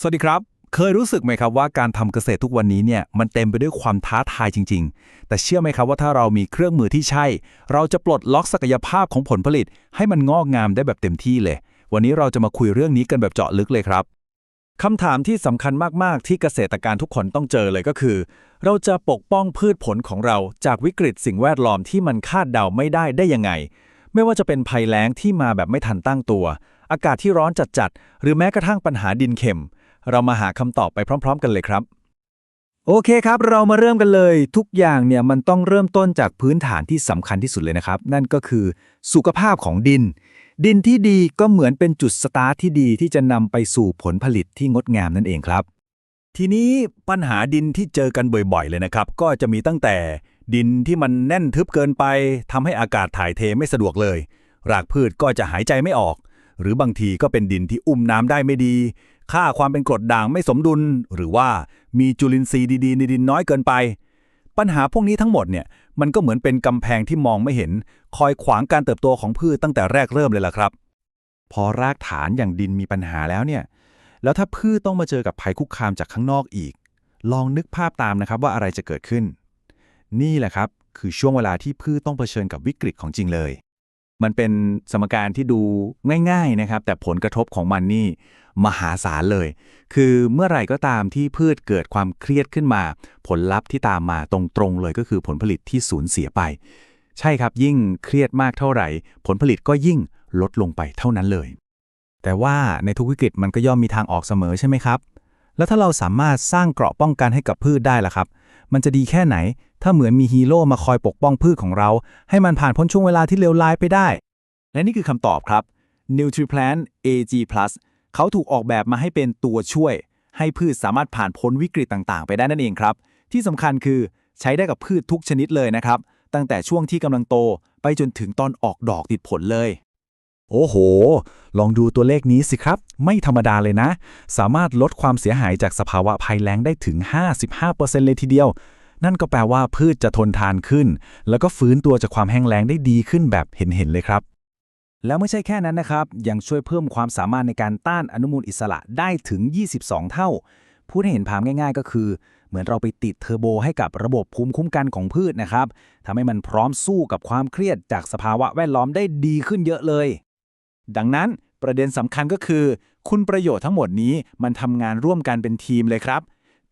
สวัสดีครับ เคยรู้สึกไหมครับว่าการทำเกษตรทุกวันนี้เนี่ยมันเต็มไปด้วยความท้าทายจริง ๆ แต่เชื่อไหมครับว่าถ้าเรามีเครื่องมือที่ใช่ เราจะปลดล็อกศักยภาพของผลผลิต ให้มันงอกงามได้แบบเต็มที่เลย วันนี้เราจะมาคุยเรื่องนี้กันแบบเจาะลึกเลยครับคำถามที่สำคัญมากๆ ที่เกษตรกรทุกคนต้องเจอเลยก็คือ เราจะปกป้องพืชผลของเราจากวิกฤตสิ่งแวดล้อมที่มันคาดเดาไม่ได้ได้ยังไง ไม่ว่าจะเป็นภัยแล้งที่มาแบบไม่ทันตั้งตัว อากาศที่ร้อนจัดๆหรือแม้กระทั่งปัญหาดินเค็ม เรามาหาคำตอบไปพร้อม ๆ กันเลยครับ โอเคครับ เรามาเริ่มกันเลย ทุกอย่างเนี่ยมันต้องเริ่มต้นจากพื้นฐานที่สำคัญที่สุดเลยนะครับ นั่นก็คือสุขภาพของดิน ดินที่ดีก็เหมือนเป็นจุดสตาร์ทที่ดีที่จะนำไปสู่ผลผลิตที่งดงามนั่นเองครับ ทีนี้ปัญหาดินที่เจอกันบ่อยๆ เลยนะครับ ก็จะมีตั้งแต่ดินที่มันแน่นทึบเกินไปทำให้อากาศถ่ายเทไม่สะดวกเลย รากพืชก็จะหายใจไม่ออก หรือบางทีก็เป็นดินที่อุ้มน้ำได้ไม่ดี ค่าความเป็นกรดด่างไม่สมดุล หรือว่ามีจุลินทรีย์ดีๆในดินน้อยเกินไป ปัญหาพวกนี้ทั้งหมดเนี่ยมันก็เหมือนเป็นกำแพงที่มองไม่เห็น คอยขวางการเติบโตของพืชตั้งแต่แรกเริ่มเลยล่ะครับ พอรากฐานอย่างดินมีปัญหาแล้วเนี่ยแล้วถ้าพืชต้องมาเจอกับภัยคุกคามจากข้างนอกอีก ลองนึกภาพตามนะครับว่าอะไรจะเกิดขึ้น นี่แหละครับ คือช่วงเวลาที่พืชต้องเผชิญกับวิกฤตของจริงเลย มันเป็นสมการที่ดูง่ายๆนะครับ แต่ผลกระทบของมันนี่มหาศาลเลย คือเมื่อไหร่ก็ตามที่พืชเกิดความเครียดขึ้นมา ผลลัพธ์ที่ตามมาตรงๆเลยก็คือผลผลิตที่สูญเสียไป ใช่ครับยิ่งเครียดมากเท่าไหร่ ผลผลิตก็ยิ่งลดลงไปเท่านั้นเลย แต่ว่าในทุกวิกฤตมันก็ย่อมมีทางออกเสมอใช่ไหมครับ แล้วถ้าเราสามารถสร้างเกราะป้องกันให้กับพืชได้ล่ะครับ มันจะดีแค่ไหน ถ้าเหมือนมีฮีโร่มาคอยปกป้องพืชของเรา ให้มันผ่านพ้นช่วงเวลาที่เลวร้ายไปได้ และนี่คือคำตอบครับ NutriPlant AG+ เขาถูกออกแบบมาให้เป็นตัวช่วย ให้พืชสามารถผ่านพ้นวิกฤตต่างๆ ไปได้นั่นเองครับ ที่สำคัญคือใช้ได้กับพืชทุกชนิดเลยนะครับ ตั้งแต่ช่วงที่กำลังโตไปจนถึงตอนออกดอกติดผลเลย โอ้โห ลองดูตัวเลขนี้สิครับ ไม่ธรรมดาเลยนะ สามารถลดความเสียหายจากสภาวะภัยแล้งได้ถึง 55%เลยทีเดียว นั่นก็แปลว่าพืชจะทนทานขึ้น แล้วก็ฟื้นตัวจากความแห้งแล้งได้ดีขึ้นแบบเห็นๆเลยครับ แล้วไม่ใช่แค่นั้นนะครับ ยังช่วยเพิ่มความสามารถในการต้านอนุมูลอิสระได้ถึง 22 เท่า พูดให้เห็นภาพง่าย ๆ ก็คือ เหมือนเราไปติดเทอร์โบให้กับระบบภูมิคุ้มกันของพืชนะครับทำให้มันพร้อมสู้กับความเครียดจากสภาวะแวดล้อมได้ดีขึ้นเยอะเลย ดังนั้นประเด็นสำคัญก็คือ คุณประโยชน์ทั้งหมดนี้มันทำงานร่วมกันเป็นทีมเลยครับ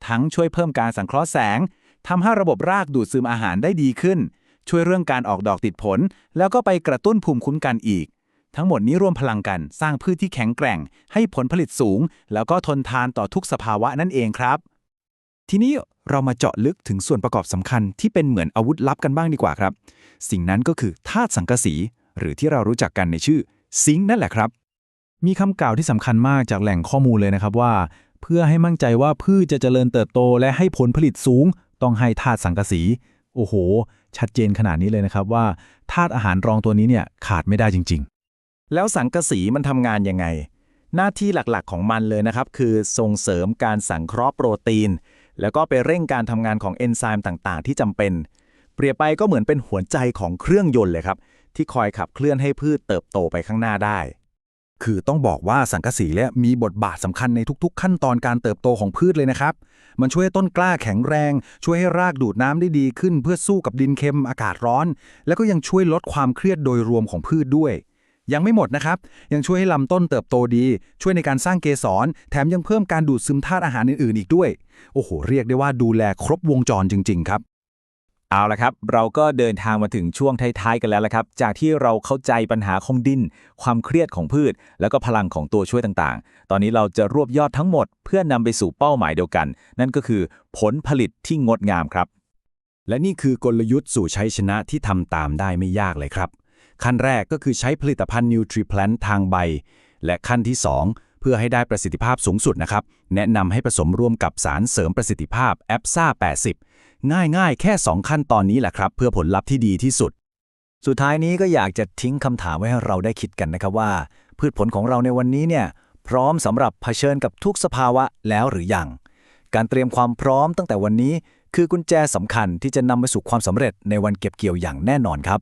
ทั้งช่วยเพิ่มการสังเคราะห์แสงทำให้ระบบรากดูดซึมอาหารได้ดีขึ้น ช่วยเรื่องการออกดอกติดผล แล้วก็ไปกระตุ้นภูมิคุ้มกันอีก ทั้งหมดนี้รวมพลังกันสร้างพืชที่แข็งแกร่ง ให้ผลผลิตสูง แล้วก็ทนทานต่อทุกสภาวะนั่นเองครับ ทีนี้เรามาเจาะลึกถึงส่วนประกอบสำคัญที่เป็นเหมือนอาวุธลับกันบ้างดีกว่าครับ สิ่งนั้นก็คือธาตุสังกะสี หรือที่เรารู้จักกันในชื่อ ซิงค์นั่นแหละครับ มีคำกล่าวที่สำคัญมากจากแหล่งข้อมูลเลยนะครับว่า เพื่อให้มั่นใจว่าพืชจะเจริญเติบโต และให้ผลผลิตสูง ต้องให้ธาตุสังกะสี โอ้โห ชัดเจนขนาดนี้เลยนะครับว่าธาตุอาหารรองตัวนี้เนี่ยขาดไม่ได้จริง ๆ แล้วสังกะสีมันทำงานยังไง หน้าที่หลักๆของมันเลยนะครับ คือส่งเสริมการสังเคราะห์โปรตีน แล้วก็ไปเร่งการทำงานของเอนไซม์ต่างๆ ที่จำเป็นเปรียบไปก็เหมือนเป็นหัวใจของเครื่องยนต์เลยครับ ที่คอยขับเคลื่อนให้พืชเติบโตไปข้างหน้าได้ คือต้องบอกว่าสังกะสีเนี่ยมีบทบาทสำคัญในทุกๆ ขั้นตอนการเติบโตของพืชเลยนะครับ มันช่วยให้ต้นกล้าแข็งแรง ช่วยให้รากดูดน้ำได้ดีขึ้น เพื่อสู้กับดินเค็มอากาศร้อน แล้วก็ยังช่วยลดความเครียดโดยรวมของพืชด้วยยังไม่หมดนะครับ ยังช่วยให้ลำต้นเติบโตดี ช่วยในการสร้างเกสร แถมยังเพิ่มการดูดซึมธาตุอาหารอื่นๆ อีกด้วย โอ้โห เรียกได้ว่าดูแลครบวงจรจริง ๆ ครับ เอาละครับ เราก็เดินทางมาถึงช่วงท้ายๆกันแล้วละครับ จากที่เราเข้าใจปัญหาของดิน ความเครียดของพืช แล้วก็พลังของตัวช่วยต่างๆ ตอนนี้เราจะรวบยอดทั้งหมดเพื่อนำไปสู่เป้าหมายเดียวกัน นั่นก็คือผลผลิตที่งดงามครับ และนี่คือกลยุทธ์สู่ชัยชนะที่ทำตามได้ไม่ยากเลยครับ ขั้นแรกก็คือใช้ผลิตภัณฑ์ NutriPlant ทางใบ และขั้นที่2เพื่อให้ได้ประสิทธิภาพสูงสุดนะครับ แนะนำให้ผสมร่วมกับสารเสริมประสิทธิภาพ a p s a 80 ง่ายๆ แค่ 2 ขั้นตอนนี้แหละครับ เพื่อผลลัพธ์ที่ดีที่สุด สุดท้ายนี้ก็อยากจะทิ้งคำถามไว้ให้เราได้คิดกันนะครับว่า พืชผลของเราในวันนี้เนี่ยพร้อมสำหรับเผชิญกับทุกสภาวะแล้วหรือยัง การเตรียมความพร้อมตั้งแต่วันนี้ คือกุญแจสำคัญที่จะนำไปสู่ความสำเร็จในวันเก็บเกี่ยวอย่างแน่นอนครับ